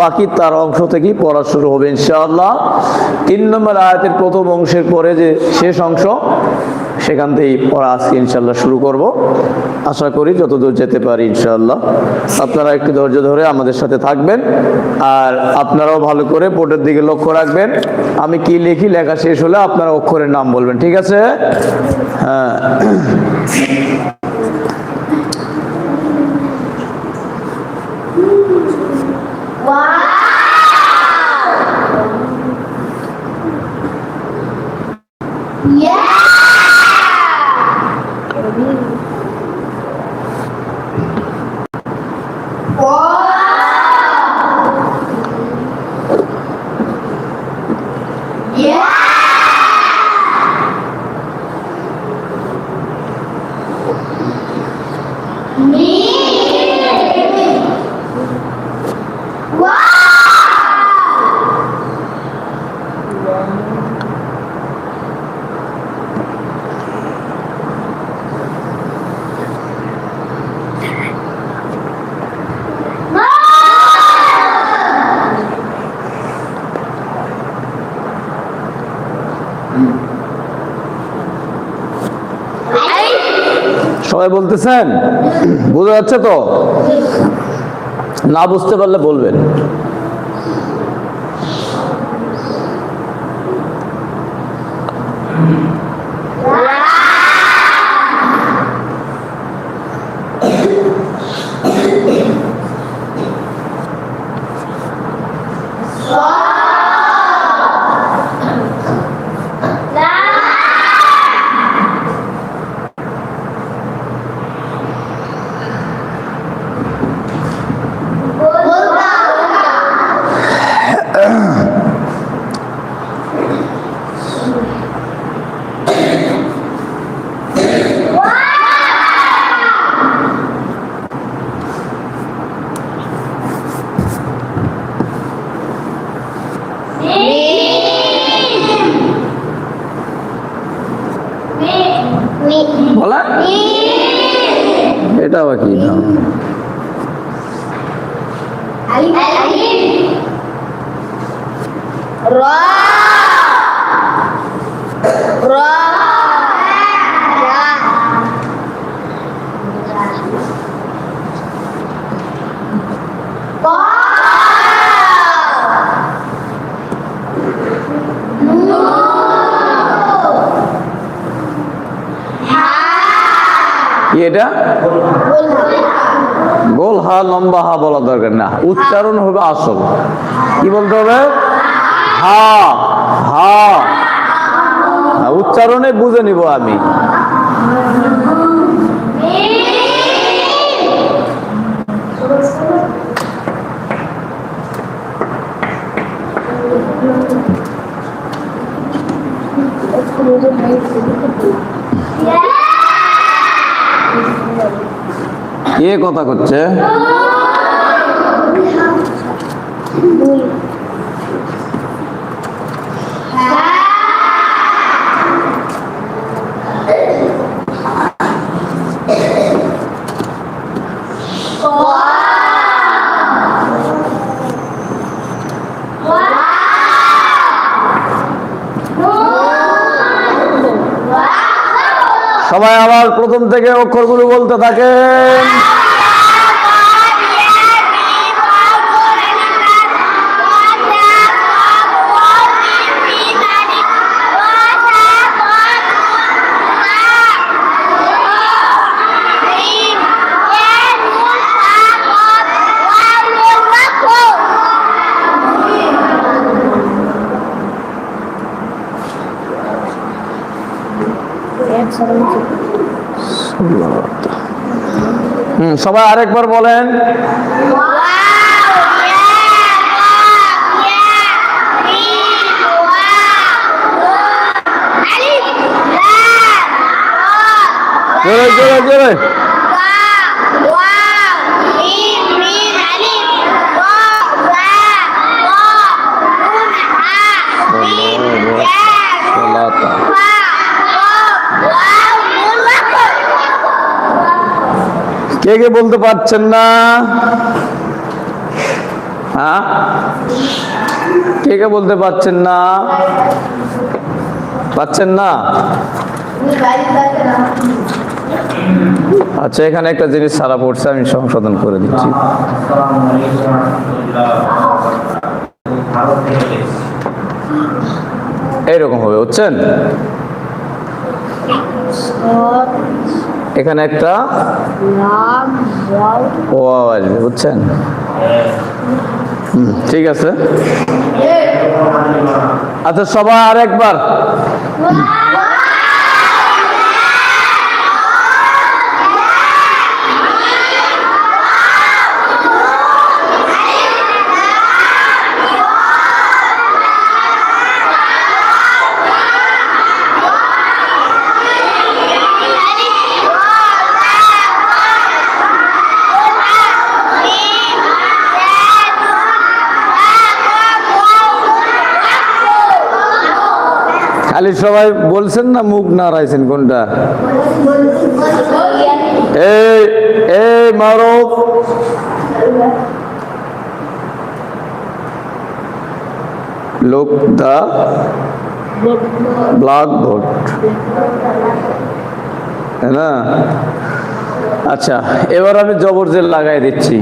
বাকি তার অংশ থেকেই পড়া শুরু হবে, ইনশাআল্লাহ। তিন নম্বর আয়াতের প্রথম অংশের পরে যে শেষ অংশ, সেখান থেকেই পড়া আজকে ইনশাল্লাহ শুরু করব। আশা করি যতদূর যেতে পারি, ইনশাআল্লাহ। আপনারা একটু ধৈর্য ধরে আমাদের সাথে থাকবেন, আর আপনারাও ভালো করে বোর্ডের দিকে লক্ষ্য রাখবেন। আমি কি লিখি, লেখা শেষ হলে আপনারা অক্ষরের নাম বলবেন, ঠিক আছে? হ্যাঁ। Wow! Yeah! সবাই বলতেছেন? বোঝা যাচ্ছে তো? না বুঝতে পারলে বলবেন বলা এটা আবার কি নাম কি। এটা? গোল লম্বা হা বলা দরকার না। উচ্চারণ হবে আসল। কি বলতে হবে? হা হা। উচ্চারণে বুঝে নিব আমি। কে কথা করছে সবাই আবার প্রথম থেকে অক্ষরগুলো বলতে থাকেন। হুম সবাই আরেকবার বলেন। জোরে জোরে জোরে। কে বলতে পারছেন না। হ্যাঁ? কে বলতে পারছেন না। পাচ্ছেন না? আচ্ছা এখানে একটা জিনিস সারা পড়ছে, আমি সংশোধন করে দিচ্ছি। এইরকম হবে, বুঝছেন? এখানে একটা ও আসবে বুঝছেন? ঠিক আছে। আচ্ছা সবাই আর একবার খালি সবাই বলছেন না মুখ নাড়াইছেন কোনটা? এই লোক দা ব্ল্যাক বোর্ড না? আচ্ছা এবার আমি জবর জেল লাগাই দিচ্ছি।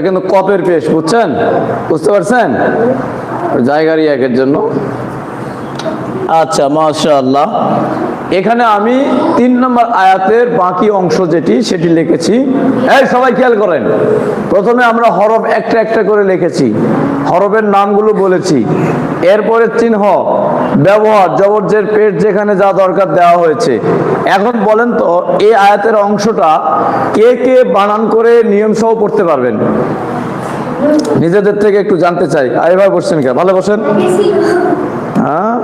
কিন্তু কপের পেশ, বুঝছেন? বুঝতে পারছেন? জায়গারই একের জন্য। আচ্ছা মাশাআল্লাহ। এখানে আমি তিন নম্বর আয়াতের বাকি অংশ যেটি, সেটি লিখেছি। এই, সবাই খেয়াল করেন। প্রথমে আমরা হরফ একটা একটা করে লিখেছি। হরফের নামগুলো বলেছি। এরপরে চিহ্ন, ব্যবহার, জবরজের পেট যেখানে যা দরকার দেওয়া হয়েছে। এখন বলেন তো, এই আয়াতের অংশটা কে কে বানান করে নিয়ম সহ পড়তে পারবেন? নিজেদের থেকে একটু জানতে চাই। এবার বসছেন কে ভালো বসেন? হ্যাঁ?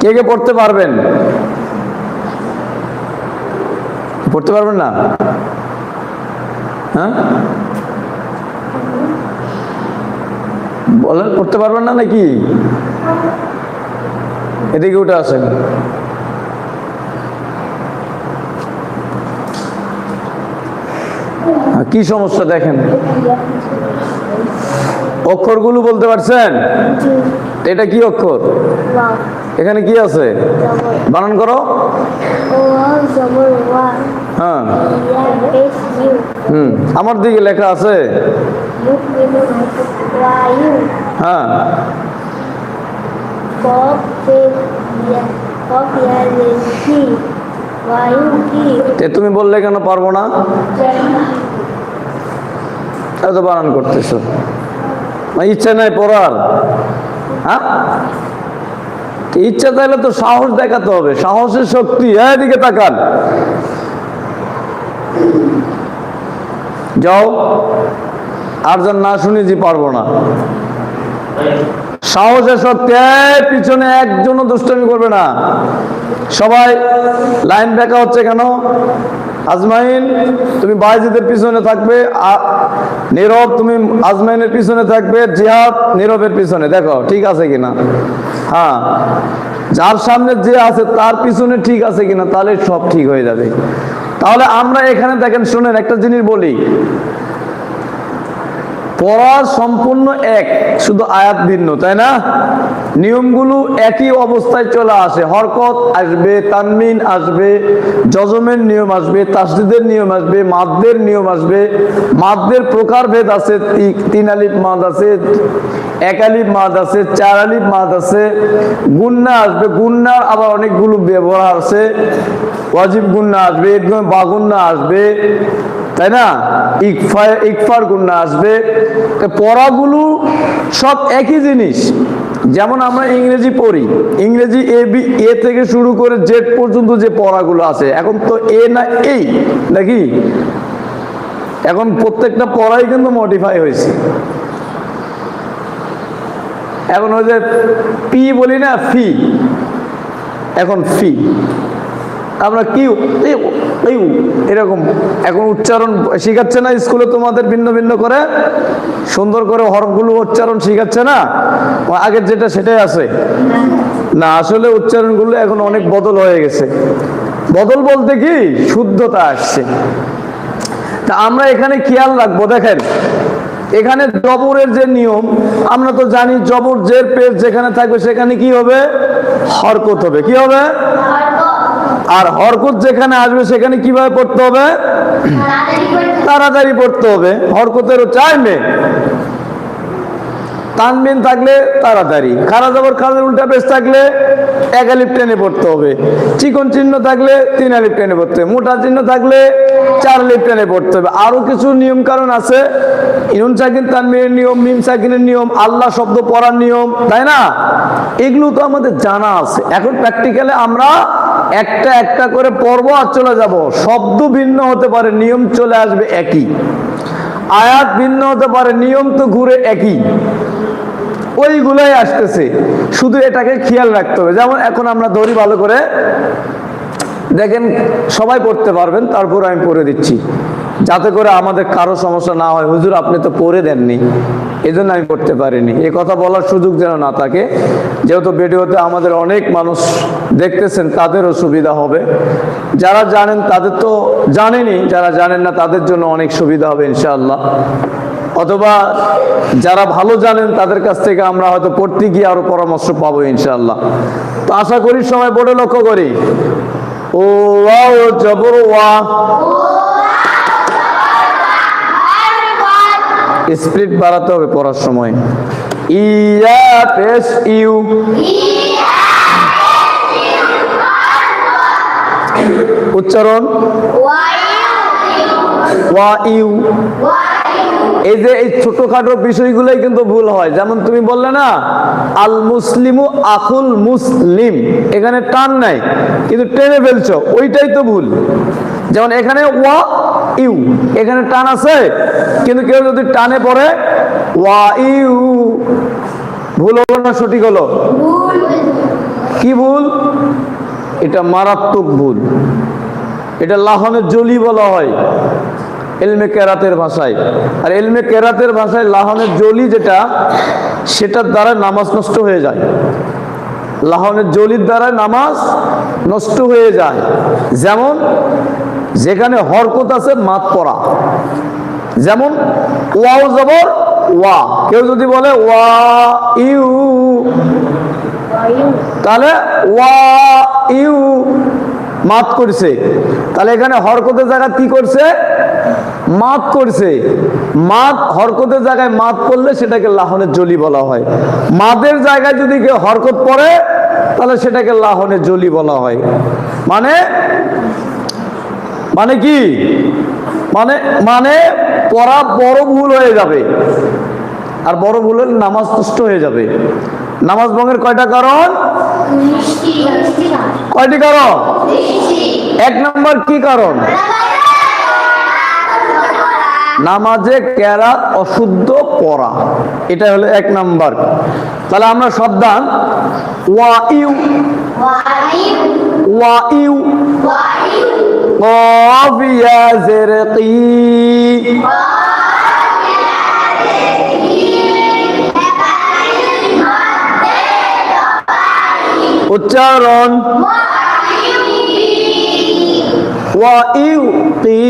কে কে পড়তে পারবেন? পড়তে পারবেন না? বলেন পড়তে পারবেন না নাকি? এদিকে উঠে আসেন। হ্যাঁ, কি সমস্যা দেখেন? অক্ষরগুলো বলতে পারছেন? এটা কি অক্ষর? এখানে কি আছে? বানান করো। হ্যাঁ। হুম, আমার দিকে লেখা আছে। হ্যাঁ। তুমি বললে কেন পারব না? এত বানান করতেছো। ইচ্ছা নাই পড়ার। হ্যাঁ? ইচ্ছা তাহলে তো সাহস দেখাতে হবে। সাহসের শক্তি। এদিকে তাকান। যাও আর যেন না শুনি যে পারব না। শক্তি এই, পিছনে একজনও দুষ্টমি করবে না। সবাই লাইন দেখা হচ্ছে কেন? আজমাইন তুমি বাইজিদের পিছনে থাকবে নীরব তুমি আজমাইনের পিছনে থাকবে জিহাদ নীরবের পিছনে। দেখো ঠিক আছে কিনা? হ্যাঁ যার সামনে যে আছে তার পিছনে ঠিক আছে কিনা তাহলে সব ঠিক হয়ে যাবে। তাহলে আমরা এখানে দেখেন শুনেন একটা জিনিস বলি। পড়া সম্পূর্ণ এক, শুধু আয়াত ভিন্ন, তাই না? নিয়মগুলো একই অবস্থায় চলে আসে। হরকত আসবে, তানমিন আসবে জজমের নিয়ম আসবে, তাসদিদের নিয়ম আসবে, মাদ্দের নিয়ম আসবে। মাদ্দের প্রকারভেদ আছে তিন আলিফ মাদ আছে, এক আলিফ মাদ আছে, চার আলিফ মাদ আছে। গুন্না আসবে, গুন্নার আবার অনেকগুলো ব্যবহার আছে। ওয়াজিব গুন্না আসবে বাগুন্না আসবে, তাই না? ইকফা, ইকফার গুন্না আসবে। পড়াগুলো সব একই জিনিস। যেমন আমরা ইংরেজি পড়ি। ইংরেজি এ বি এ থেকে শুরু করে জেড পর্যন্ত যে পড়াগুলো আছে, এখন তো এ না এই নাকি? এখন প্রত্যেকটা পড়াই কিন্তু মডিফাই হয়েছে। এখন ওই যে পি বলি না ফি এখন ফি আমরা কিউ ইউ, এরকম। এখন উচ্চারণ শিখাচ্ছে না স্কুলে তোমাদের ভিন্ন ভিন্ন করে। সুন্দর করে হরফগুলো উচ্চারণ শিখাচ্ছে না? আগের যেটা সেটাই আছে। না আসলে উচ্চারণগুলো এখন অনেক বদল হয়ে গেছে। বদল বলতে কি? শুদ্ধতা আসছে। তা আমরা এখানে খেয়াল রাখব দেখেন। এখানে জবরের যে নিয়ম আমরা তো জানি জবর যে পেজ যেখানে থাকবে সেখানে কি হবে? হরকত হবে। কি হবে? আর হরকত যেখানে আসবে সেখানে কীভাবে পড়তে হবে? তাড়াতাড়ি পড়তে হবে। হরকতেরও চাইবে। তানবিন থাকলে তাড়াতাড়ি। খারা জবর খাজের উল্টা পেশ থাকলে এক আলিপ টেনে পড়তে হবে। চিকন চিহ্ন থাকলে তিন আলিপ টেনে পড়তে হবে। মোটা চিহ্ন থাকলে চার আলিপ টেনে পড়তে হবে। আরও কিছু নিয়ম কারণ আছে। ইনুন সাকিন তানবিনের নিয়ম, মিম সাকিনের নিয়ম, আল্লাহ শব্দ পড়ার নিয়ম, তাই না? এগুলো তো আমাদের জানা আছে। এখন প্র্যাকটিক্যালে আমরা একটা একটা করে পর্ব আর চলে যাব। শব্দ ভিন্ন হতে পারে, নিয়ম চলে আসবে একই। আয়াত ভিন্ন হতে পারে, নিয়ম তো ঘুরে একই। ওইগুলাই আসতেছে। শুধু এটাকে খেয়াল রাখতে হবে। যেমন এখন আমরা ধরি ভালো করে, দেখেন সবাই পড়তে পারবেন, তারপর আমি পড়ে দিচ্ছি। যাতে করে আমাদের কারও সমস্যা না হয়। হুজুর, আপনি তো পড়ে দেননি। এই জন্য আমি পড়তে পারিনি। এ কথা বলার সুযোগ যেন না থাকে। যেহেতু ভিডিওতে আমাদের অনেক মানুষ দেখতেছেন, তাদেরও সুবিধা হবে। যারা জানেন, তাদের তো জানেনই যারা জানেন না, তাদের জন্য অনেক সুবিধা হবে, ইনশাআল্লাহ। অথবা যারা ভালো জানেন তাদের কাছ থেকে আমরা হয়তো পড়তে গিয়ে আরও পরামর্শ পাবো ইনশাল্লাহ তো আশা করি সময় বোর্ডে লক্ষ্য করি। ও ওয়া ও জবর ওয়া স্পিড বাড়াতে হবে পড়ার সময়। ইয়া পেশ ইউ। উচ্চারণ। ওয়া ইউ এই যে এই ছোটখাটো বিষয়গুলোই কিন্তু ভুল হয়। যেমন তুমি বললে না আল মুসলিমু আকুল মুসলিম। এখানে টান নাই কিন্তু টেনে ফেলছো ওইটাই তো ভুল। যেমন এখানে ওয়া ইউ এখানে টান আছে কিন্তু কেউ যদি টানে পড়ে ওয়া ইউ ভুল হলো না সঠিক হলো? কি ভুল? এটা মারাত্মক ভুল। এটা লাহনের জলি বলা হয়। এলমে কেরাতের ভাষায়। আর এলমে কেরাতের ভাষায় লাহনের জলি যেটা, সেটার দ্বারা নামাজ নষ্ট হয়ে যায়। লাহনের জলির দ্বারা নামাজ নষ্ট হয়ে যায়। যেমন, যেখানে হরকত আছে, মাত পড়া। যেমন, ওয়াও জবর, ওয়া। কেউ যদি বলে, ওয়া, ইউ, তাহলে ওয়া, ইউ মাত করছে। তাহলে এখানে হরকতের জায়গা কি করছে? মাত করছে। মাত হরকতের জায়গায় মাত করলে সেটাকে লাহনের জলি বলা হয়। মাদের জায়গায় যদি কেউ হরকত পড়ে তাহলে সেটাকে লাহনের জলি বলা হয়। মানে? মানে কি? মানে মানে পড়া বড় ভুল হয়ে যাবে। আর বড় ভুল হলে নামাজ নষ্ট হয়ে যাবে। নামাজ ভঙ্গের কয়টা কারণ? কয়টি কারণ? এক নম্বর কি কারণ? নামাজে কেরাত অশুদ্ধ পড়া এটা হলো এক নাম্বার তাহলে আমরা সাবধান ওয়া ইউ ওয়া ইউ قاف يا زرقي উচ্চারণ وإيقي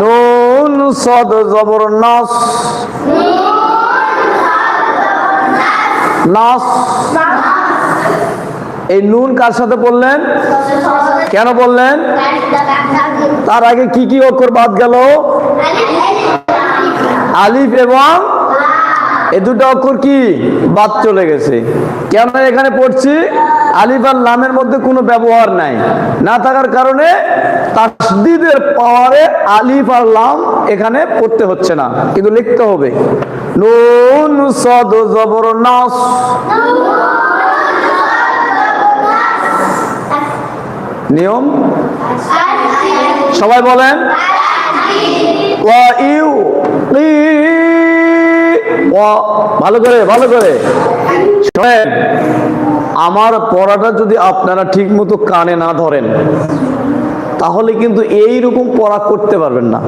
নুন সদ জবর নাস। নাস। এই নুন কার সাথে বললেন কেন বললেন তার আগে কি কি অক্ষর বাদ গেল? আলিফ এবং এ দুটো অক্ষর কি? বাদ চলে গেছে। কেন এখানে পড়ছি? আলিফ আর লামের মধ্যে কোনো ব্যবহার নাই। না থাকার কারণে তাসদিদের পাওয়ারে আলিফ লাম এখানে পড়তে হচ্ছে না, কিন্তু লিখতে হবে। নুন, সদ, জবর, নাস। নিয়ম? সবাই বলেন। ভালো করে ভালো করে। আমার পড়াটা যদি আপনারা ঠিক মতো কানে না ধরেন, তাহলে কিন্তু এই রকম পড়া করতে পারবেন না।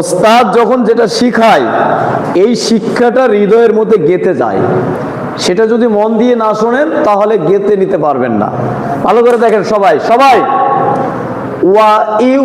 ওস্তাদ যখন যেটা শিখায়, এই শিক্ষাটা হৃদয়ের মধ্যে গেতে যায়। সেটা যদি মন দিয়ে না শোনেন, তাহলে গেতে নিতে পারবেন না। ভালো করে দেখেন সবাই সবাই। ওয়া ইউ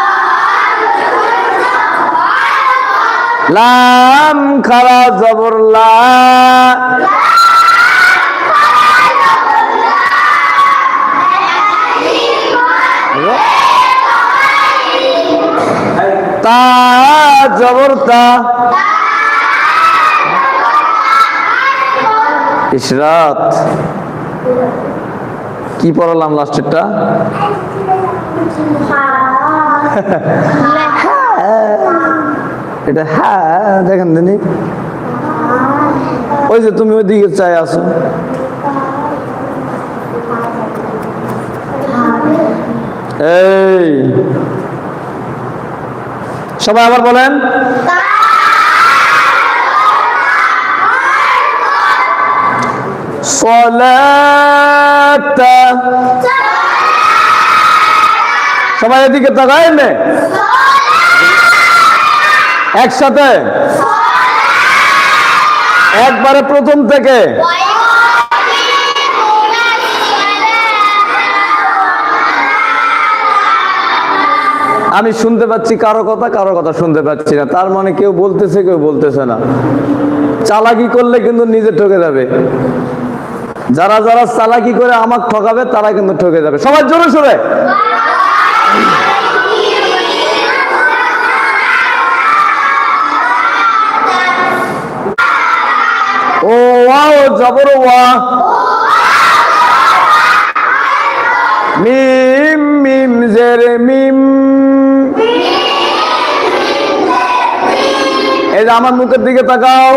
লাম খারা জবর লা। তা জবর তা। ইশরাত কি পড়ালাম লাস্টেরটা এটা হ্যাঁ দেখেন দিনি। ওই যে তুমি ওই দিকে চাই আসো এই। সবাই আবার বলেন। সবাই এদিকে তাকায় নে। একসাথে। একবারে প্রথম থেকে। আমি শুনতে পাচ্ছি কারও কথা কারও কথা শুনতে পাচ্ছি না। তার মানে কেউ বলতেছে কেউ বলতেছে না। চালাকি করলে কিন্তু নিজে ঠকে যাবে। যারা যারা চালাকি করে আমাকে ঠকাবে, তারা কিন্তু ঠকে যাবে। সবাই জোরে সোরে। ও ওয়া। মিম মিম জেরে মিম। এই যে আমার মুখের দিকে তাকাও।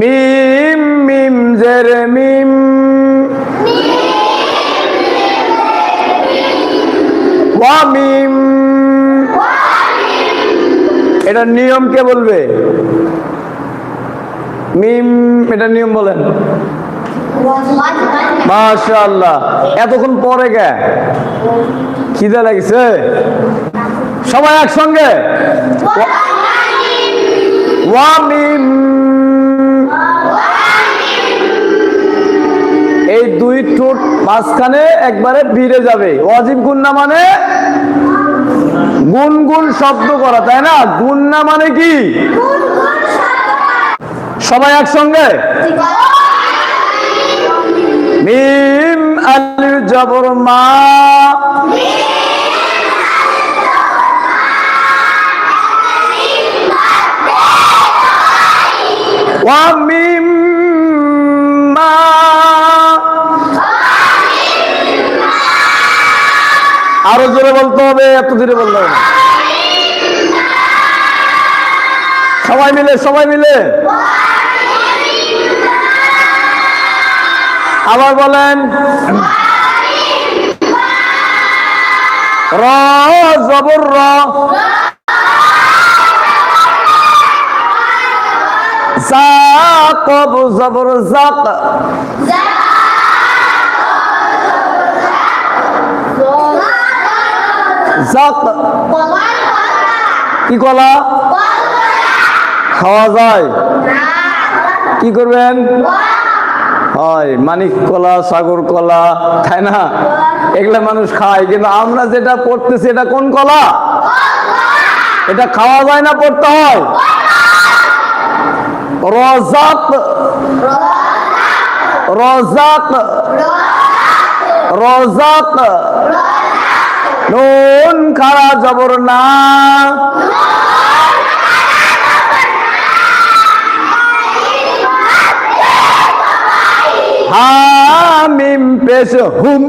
মিম মিম জেরে মিম। মিম। এটা নিয়ম কে বলবে? মিম, এটা নিয়ম বলেন। মাশাআল্লাহ। এতক্ষণ পরে গে খিদে লাগছে? সবাই একসঙ্গে? ওয়া মিম এই দুই ঠোঁট মাঝখানে একবারে ভিড়ে যাবে। ওয়াজিব গুন্না মানে? গুনগুন শব্দ করা, তাই না? গুন্না মানে কি? সবাই একসঙ্গে? মিম আলির জবর মা। আরও জোরে বল বলতে হবে, এত ধীরে বলতে হবে সবাই মিলে সবাই মিলে। আবার বলেন, র জবর র। জাক জবর জাক জাক কি কলা? খাওয়া যায়। কি করবেন? হয়, মানিক কলা, সাগর কলা, তাই না? এগুলা মানুষ খায়, কিন্তু আমরা যেটা পড়তেছি এটা কোন কলা? এটা খাওয়া যায় না, পড়তে হয়? রজাক রজাক রজাক নুন খাড়া জবর না। হামিম পেশ হুম।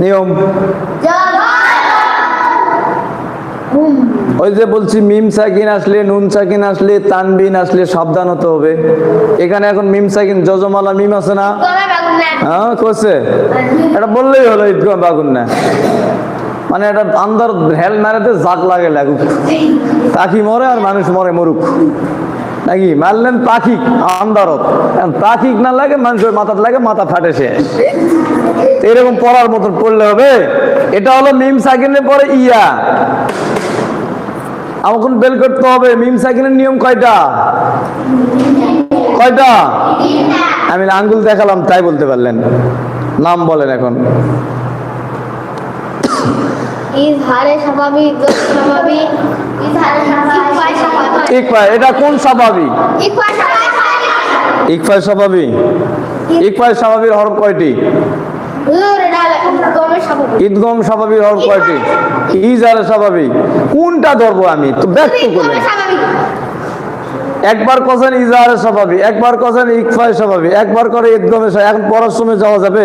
নিয়ম। ওই যে বলছি মিম সাকিন আসলে নুন সাকিন আসলে তানবিন আসলে সাবধান হতে হবে। এখানে এখন মিম সাকিন যজমালা মিম আছে না? হ্যাঁ করছে এটা বললেই হলো ঈদগাহ বাগুন না। মানে এটা আন্দার হেল মারাতে জাক লাগে লাগুক। পাখি মরে আর মানুষ মরে মরুক। নাকি মারলেন পাখিক আন্দারত পাখিক না লাগে, মানুষের মাথাতে লাগে, মাথা ফাটে শেষ এরকম পড়ার মতন পড়লে হবে। এটা হলো মিম সাকিনের পরে ইয়া। আমাকে বেল করতে হবে। মিম সাকিনের নিয়ম কয়টা? কয়টা? আমি আঙ্গুল দেখালাম, তাই বলতে পারলেন। নাম বলেন এখন ইজহারে স্বাভাবিক দোষ স্বাভাবিক ইজহারে স্বাভাবিক স্বাভাবিক ইকফা এটা কোন স্বাভাবিক? ইকফা স্বাভাবিক। ইকফায় স্বাভাবিক? ইকফায় স্বাভাবিক হরফ কয়টি? ঈদগম স্বাভাবিক। হরফ কয়টি? ইজারে স্বাভাবিক। কোনটা ধরবো আমি? তো ব্যক্ত স্বাভাবিক। একবার কছেন ইজারে স্বাভাবিক একবার কছেন ইকফায় স্বাভাবিক একবার করে ঈদগমে। এখন পড়ার সময় যাওয়া যাবে?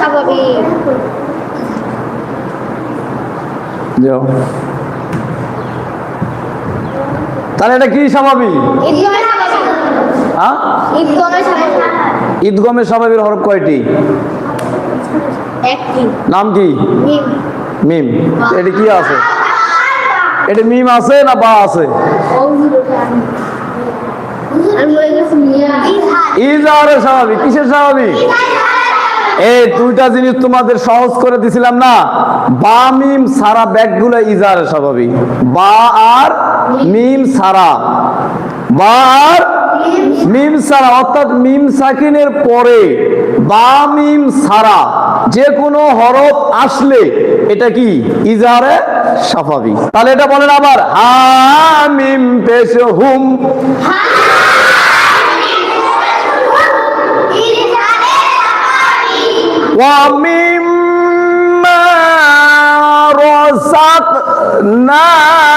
স্বাভাবিক। যাও। তাহলে এটা কি স্বাভাবিক? হ্যাঁ? ঈদগমের স্বাভাবিক হরফ কয়টি? নাম কি? মিম। এটা কি আছে? এটা মিম আছে না বা আছে? ও হুজুর ওটা আমি আমি বলে গেছি মিয়া। ইজহার ইজারে স্বাভাবিক। কিসের স্বাভাবিক। এই দুইটা জিনিস তোমাদের সহজ করে দিছিলাম না। বা, মিম, সারা ব্যাগগুলো ইজারে স্বাভাবিক। বা আর মিম, সারা। বা আর মিম, সারা। অর্থাৎ মিম সাকিনের পরে বা, মিম, সারা। যে কোনো হরফ আসলে এটা কি? ইজারে স্বাভাবিক। তাহলে এটা বলেন আবার, হা, মিম, পেশ, হুম। ومما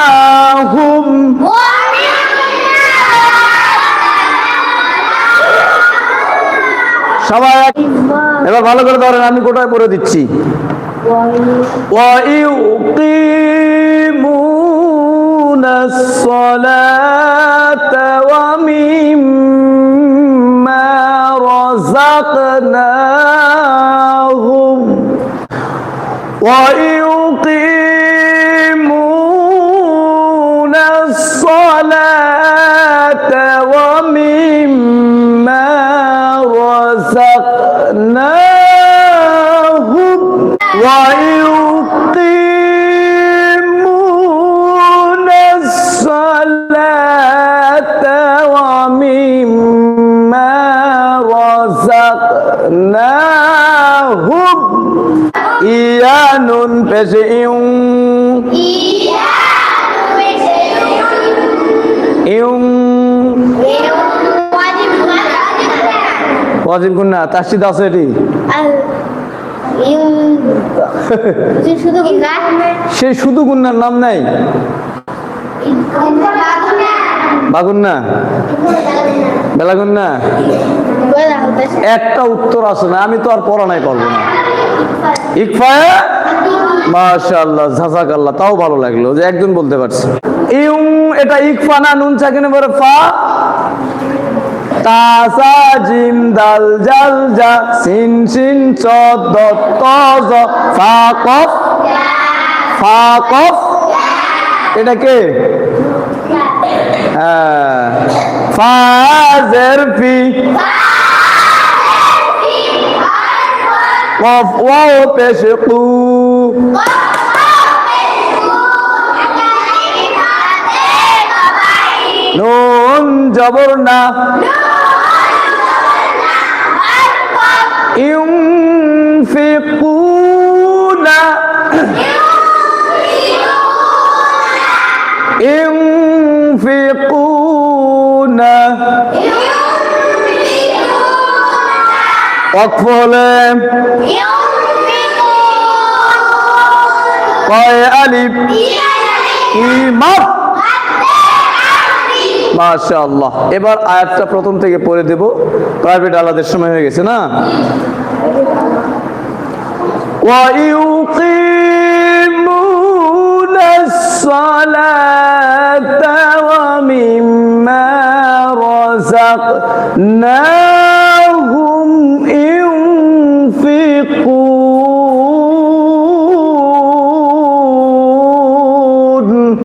رزقناهم সবাই এক- এবার ভালো করে ধরেন আমি কোটায় পড়ে দিচ্ছি ويقيمون الصلاة ومما رزقناهم ويقيمون الصلاة ومما رزقناهم ويقيمون الصلاة ومما رزقناهم ইয়া নুন পেশে ইউ। ইউ। ওয়াজিব গুন্না তাসিদ আছে এটি। সে শুধু গুন্নার নাম নাই। বাগুন্না। বেলাগুন্না। একটা উত্তর আছে না আমি তো আর পড়া নাই করব না। ইকফায়ে? মাশাআল্লাহ, জাযাকাল্লাহ, তাও ভালো লাগল যে একজন বলতে পারছে। ইউং, এটা ইকফা না, নুন সাকিনে পরে ফা? তাসা, জিম, দাল, জাল, জা, সিন সিন চ দ ত জ, ফা, কফ? ফা, কফ? এটা কে? হ্যাঁ। ফাজের ফি? কফ নুন জবর না ইউনফিকুনা ইউনফিকুনা ওয়াকফ হলে কয় আলিফ ইমাম মাশাআল্লাহ এবার আয়াতটা প্রথম থেকে পড়ে দেব প্রাইভেট আলাদের সময় হয়ে গেছে না ويقيمون الصلاة ومما رزقناهم fico